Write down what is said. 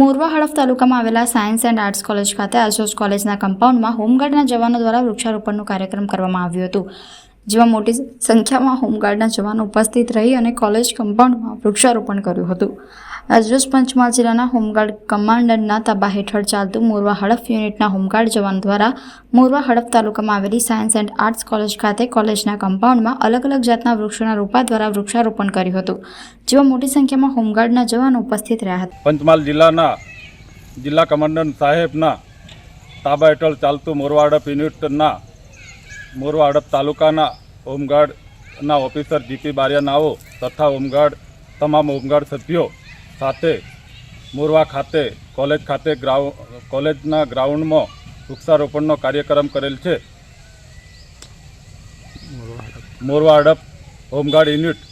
મોરવા હડફ તાલુકામાં આવેલા science and arts college ખાતે આસોસ કોલેજના કમ્પાઉન્ડમાં હોમગાર્ડના જવાનો દ્વારા વૃક્ષારોપણનો કાર્યક્રમ કરવામાં આવ્યો હતો. જેમાં મોટી સંખ્યામાં હોમગાર્ડના જવાનો ઉપસ્થિત રહી અને કોલેજ કમ્પાઉન્ડમાં વૃક્ષારોપણ કર્યું હતું. આજરોજ પંચમહાલ જિલ્લાના હોમગાર્ડ કમાન્ડરના તાબા હેઠળ ચાલતું મોરવા હડફ યુનિટના હોમગાર્ડ જવાન દ્વારા મોરવા હડફ તાલુકામાં આવેલી સાયન્સ એન્ડ આર્ટ્સ કોલેજ ખાતે કોલેજના કમ્પાઉન્ડમાં અલગ અલગ જાતના વૃક્ષોના રોપા દ્વારા વૃક્ષારોપણ કર્યું હતું, જેમાં મોટી સંખ્યામાં હોમગાર્ડના જવાનો ઉપસ્થિત રહ્યા હતા. પંચમહાલ જિલ્લાના જિલ્લા કમાન્ડર સાહેબના તાબા હેઠળ ચાલતું મોરવા હડફ યુનિટના મોરવા હડપ તાલુકાના હોમગાર્ડના ઓફિસર જીપી બારિયાનાઓ તથા હોમગાર્ડ તમામ હોમગાર્ડ સભ્યો સાથે મોરવા ખાતે, કોલેજ ખાતે ગ્રાઉ, કોલેજના ગ્રાઉન્ડમાં વૃક્ષારોપણનો કાર્યક્રમ કરેલ છે. મોરવા હડપ હોમગાર્ડ યુનિટ